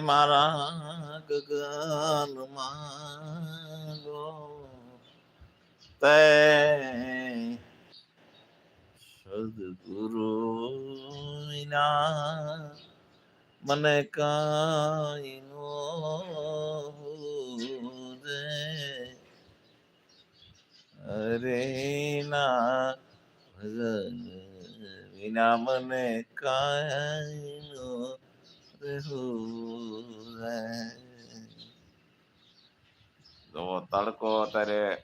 મારા ગગનમાં ગો તે સદગુરુ વિના મને કાંઈ નો રે અરે ના ભજન વિના મને કાંઈ નો રહેવું રે તો તડકો અત્યારે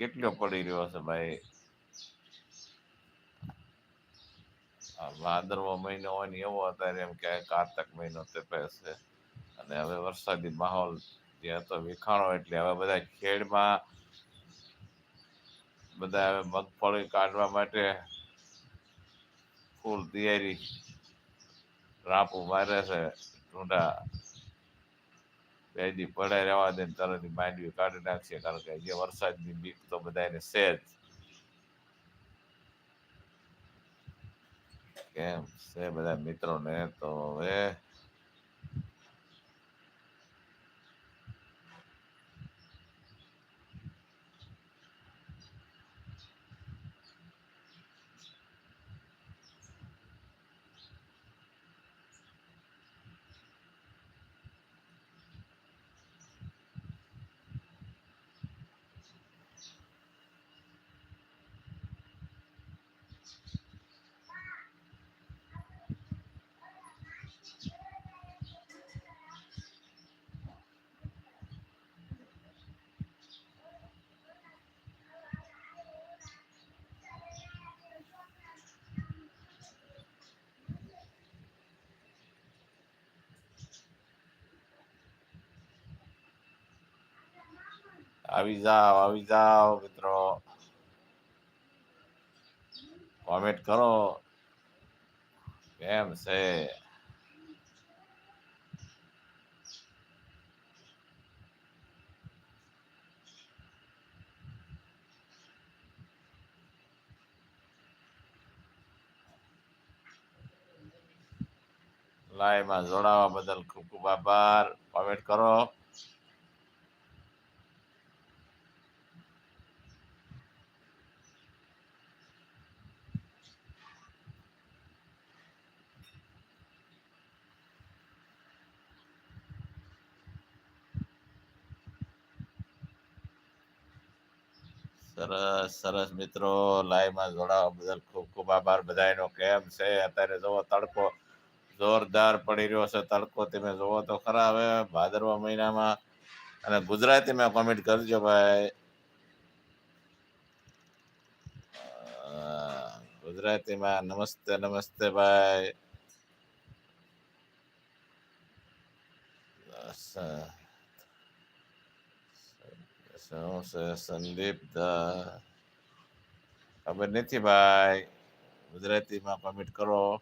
કેટલો પડી રહ્યો છે ભાઈ ભાદરવો મહિનો હોય ને એવો અત્યારે એમ કે કારતક મહિનો તે છે અને હવે વરસાદી માહોલ જે હતો વિખાણો એટલે હવે બધા ખેડમાં બધા હવે મગફળી કાઢવા માટે ફૂલ તૈયારી રાપુ મારે છે, ઢૂંઢા બે દી પડે રહેવા દે તરત માંડવી કાઢી નાખશે, કારણ કે જે વરસાદની બીક તો બધાને છે જ. કેમ છે બધા મિત્રોને? તો હવે આવી જાઓ આવી જાઓ મિત્રો. કોમેન્ટ કરો. કેમ છે? લાઈવમાં જોડાવા બદલ ખૂબ ખૂબ આભાર. કોમેન્ટ કરો. સરસ સરસ મિત્રો લાઈવમાં જોડાવા બદલ ખૂબ ખૂબ આભાર. બધાનો કેમ છે? અત્યારે જોવો, તડકો જોરદાર પડી રહ્યો છે. તડકો તમે જોવો તો ખરા. હવે ભાદરવા મહિનામાં અને ગુજરાતીમાં કોમેન્ટ કરજો ભાઈ. ગુજરાતીમાં નમસ્તે નમસ્તે ભાઈ. શું છે ખબર નથી ભાઈ. ગુજરાતીમાં કોમેન્ટ કરો.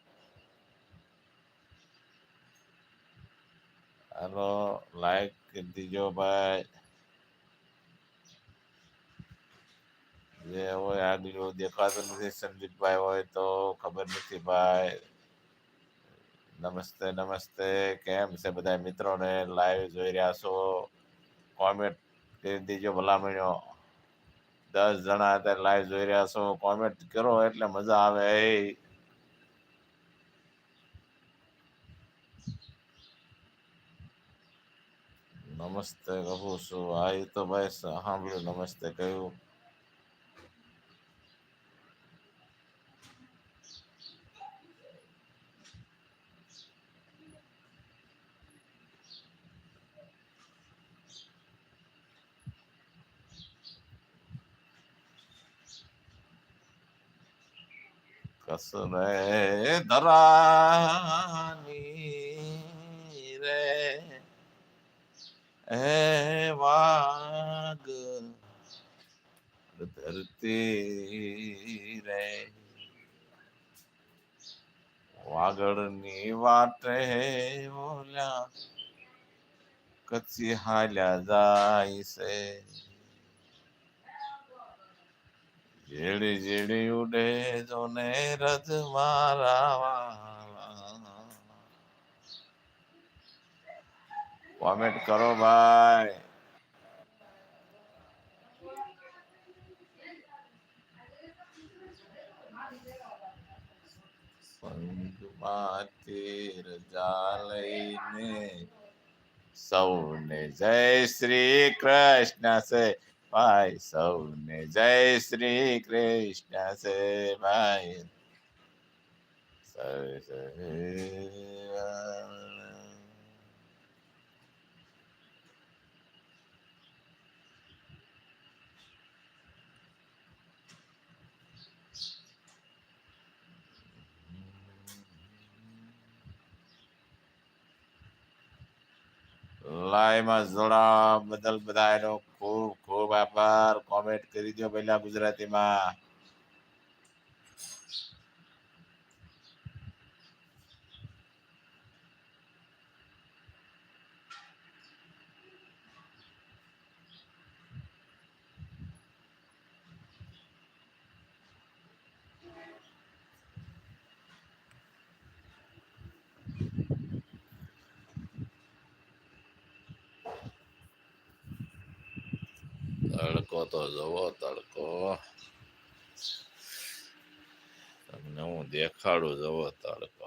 હાલો લાઈક કરી દીજો ભાઈ. જે હોય આ આગળ દેખાતું નથી, સંદીપભાઈ હોય તો ખબર નથી ભાઈ. નમસ્તે નમસ્તે. કેમ છે બધા મિત્રોને? લાઈવ જોઈ રહ્યા છો. કોમેન્ટ કરી દીજો ભલામણો દસ જણા અત્યારે લાઈવ જોઈ રહ્યા છો. કોમેન્ટ કરો એટલે મજા આવે. નમસ્તે કહું છું. આ તો ભાઈ સાંભળ્યું, નમસ્તે કહ્યું. कसरे दरानी रे। ए वाग धरती रे। वागडनी वाटे ओल्या कच्ची हाल हाल्या जायसे જેડી જેડી ઉડે જોને રજ મારા. કોમેન્ટ કરો ભાઈ. સંગમાંથી રજા લઈને સૌને જય શ્રી કૃષ્ણ છે. ભાઈ સૌને જય શ્રી કૃષ્ણ છે ભાઈ સૌ સૌ લાઈવમાં જોડાવા બદલ બધાનો ખૂબ ખૂબ આભાર. કોમેન્ટ કરી દો પહેલા ગુજરાતીમાં. તડકો તો જવો તડકો. તમને હું દેખાડું જવો તડકો.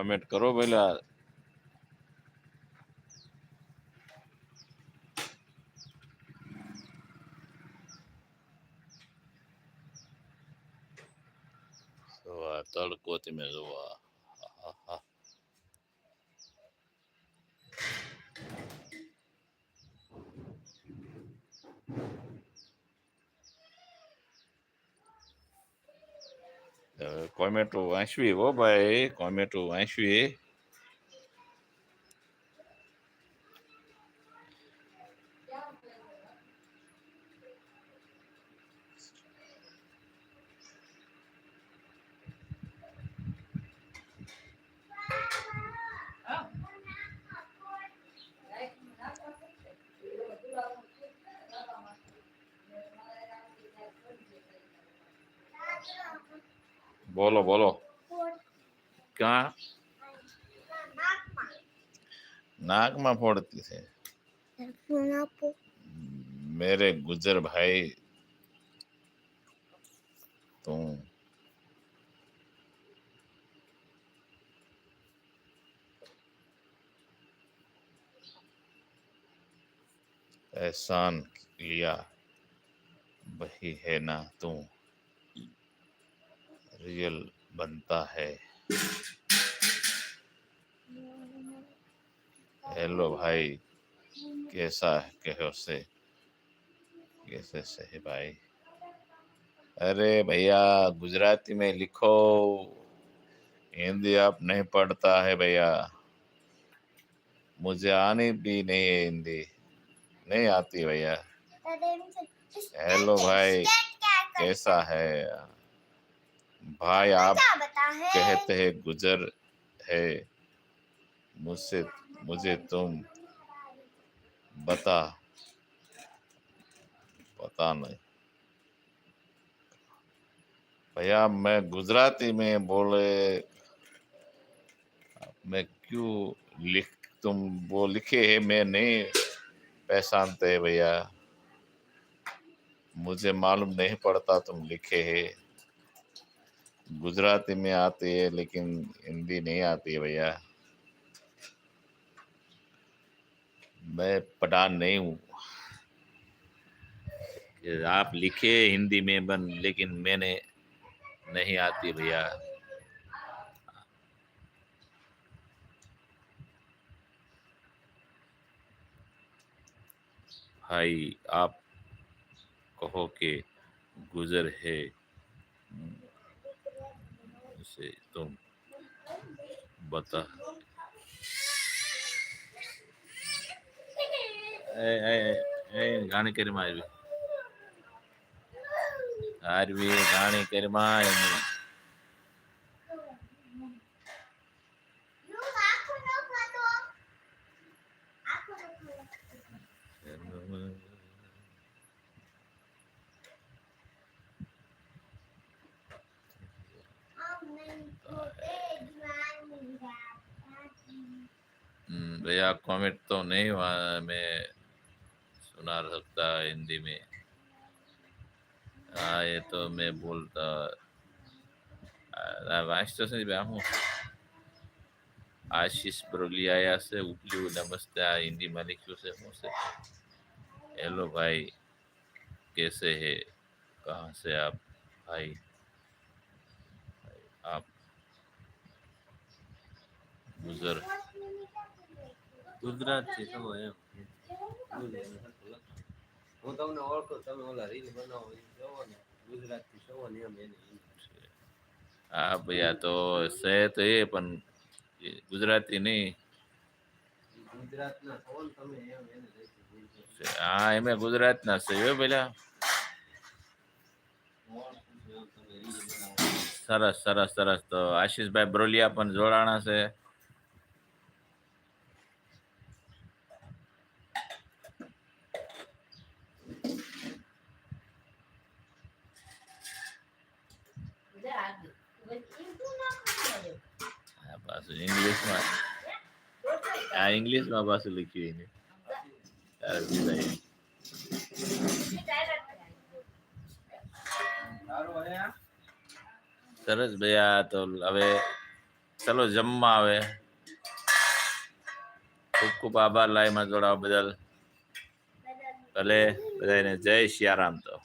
કોમેન્ટ કરો પેલા. તડકો તમે જોવા. કોમેન્ટો વાંચવી હો ભાઈ કોમેન્ટો વાંચવી. बोलो बोलो। क्या? नाक में फोड़ती है मेरे गुजर भाई तू एहसान लिया वही है ना तू। रियल बनता है। हेलो भाई कैसा है? कहो से। कैसे सही भाई? अरे भैया गुजराती में लिखो। हिंदी आप नहीं पढ़ता है भैया। मुझे आनी भी नहीं है हिंदी। नहीं आती भैया। हेलो भाई कैसा है? भाई आप कहते हैं गुजर है मुझसे मुझे तुम बता। पता नहीं। भैया मैं गुजराती में बोले मैं क्यों लिख तुम वो लिखे है मैं नहीं पहचानते भैया। मुझे मालूम नहीं पड़ता तुम लिखे है। गुजराती में आती है, लेकिन हिंदी नहीं आती है भैया। मैं पठान नहीं हूँ। आप लिखे हिंदी में बन, लेकिन मैंने नहीं आती भैया। भाई, आप कहो के गुजर है। से तुम बता। ए, ए, ए, गाने करमा आरवी आरवी गाने करमा Yeah. हम्म, भैया कमेंट तो नहीं हुआ मैं सुना सकता हिंदी में। आ, ये तो मैं बोलता हाँ, तो राष्ट्र से आशीष ब्रोलिया हाँ, से उपली नमस्ते हिंदी मालिक से मुझसे हेलो भाई कैसे है? कहाँ से आप भाई? आप गुजर ગુજરાતથી તમે એમ. હું તમને ઓળખું તમે ઓલા રીલ બનાવો જોવો ને ગુજરાતથી જોવો ને એમ એને હા ભૈયા તો છે તો એ પણ ગુજરાતી નહીં. છો. હા એમે ગુજરાતના છે હો પેલા. છું સરસ સરસ સરસ. તો આશીષભાઈ બ્રોલિયા પણ જોડાણા છે આ પાછું ઇંગ્લિશમાં આ ઇંગ્લિશમાં પાછું લખ્યું એને. સરસ ભાઈ, આ? તો હવે ચલો જમવા આવે. ખૂબ ખૂબ આભાર લાઈમાં જોડાવા બદલ. ભલે બધાને જય સિયારામ તો.